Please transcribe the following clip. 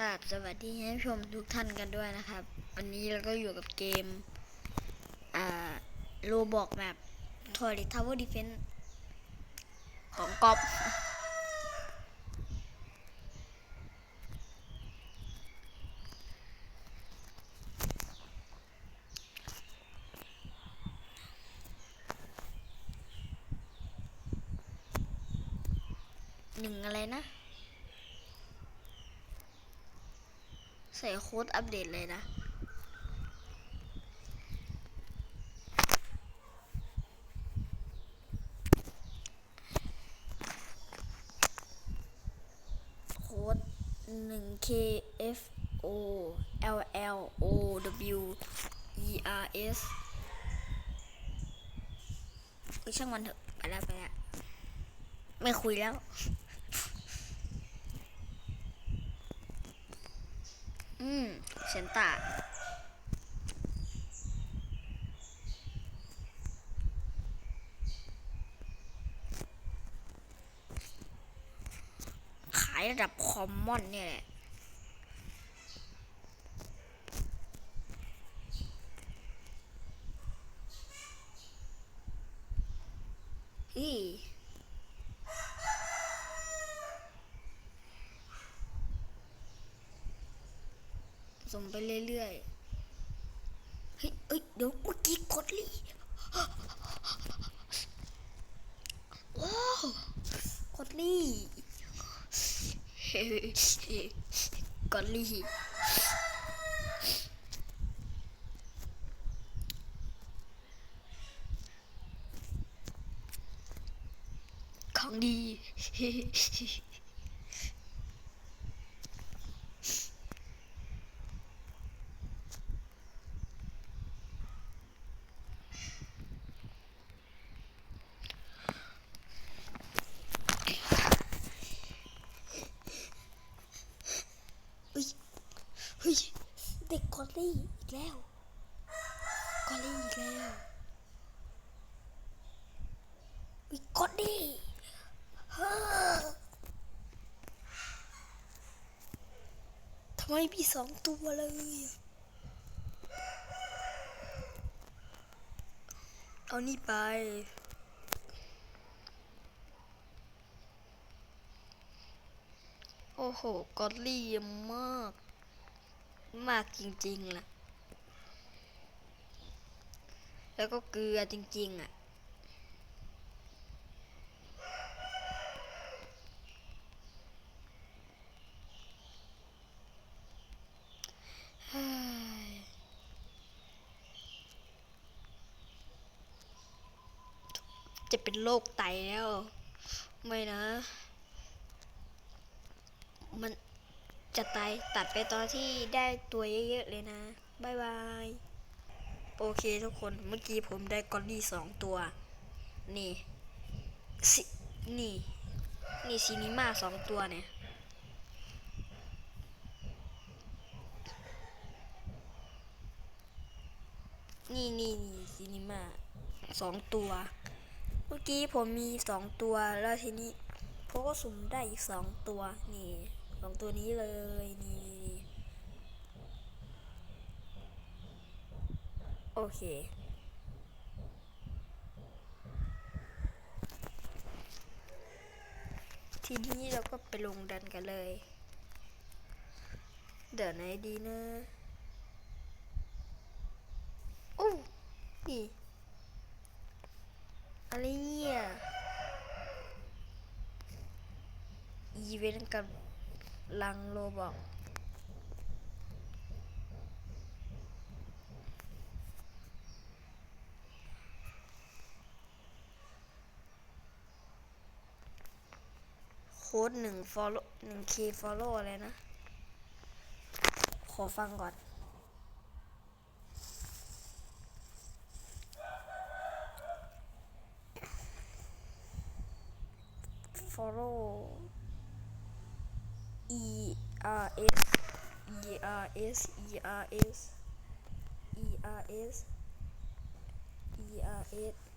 ครับสวัสดีท่านผู้ชมทุกท่านกันด้วยนะครับ วันนี้เราก็อยู่กับเกมอ่าโลบอกแบบทอริทาวเวอร์ดีเฟนของกอฟหนึ่งอะไรนะ ใส่โค้ดอัปเดตเลยนะ โค้ดหนึ่ง K F O L L O W E R S เอ้ยช่างมันเถอะไปแล้วไปแล้วไม่คุยแล้ว อืม เซนตาขายระดับคอมมอนเนี่ยแหละ อี ส่งไปเรื่อยๆ เฮ้ยเอ้ย เดี๋ยวเมื่อกี้กดลีว้าวกดลีเฮ้ยกดลีของดี เฮ้ยเด็กกอลลี่อีกแล้วกอลลี่อีกแล้วเฮ้ยกอลลี่เฮ้อทำไมมีสองตัวเลยเอานี่ไปโอ้โห กอลลี่เยอะมาก มากจริงๆล่ะ แล้วก็เกลือจริง ๆ อะ จะเป็นโรคไตแล้ว ไม่นะ มัน จะตายตัดไปตอนที่ได้ตัวเยอะๆเลยนะบายบาย โอเคทุกคนเมื่อกี้ผมได้กอลลี่สองตัว นี่สินี่ นี่ซีนิมาสองตัวเนี่ย นี่นี่นี่ซีนิมาสองตัว เมื่อกี้ผมมีสองตัวแล้วทีนี้ผมก็สุ่มได้อีกสองตัวนี่ สองตัวนี้เลยนี่โอเคทีนี้เราก็ไปลงดันกันเลย เดี๋ยวไหนดีนะโอ้นี่อะไรเนี่ยอีเวนต์กับ ลังโลบอกโค้ดหนึ่ง follow หนึ่ง k follow อะไรนะ ขอฟังก่อน follow E R S E R S E R S E R S E R S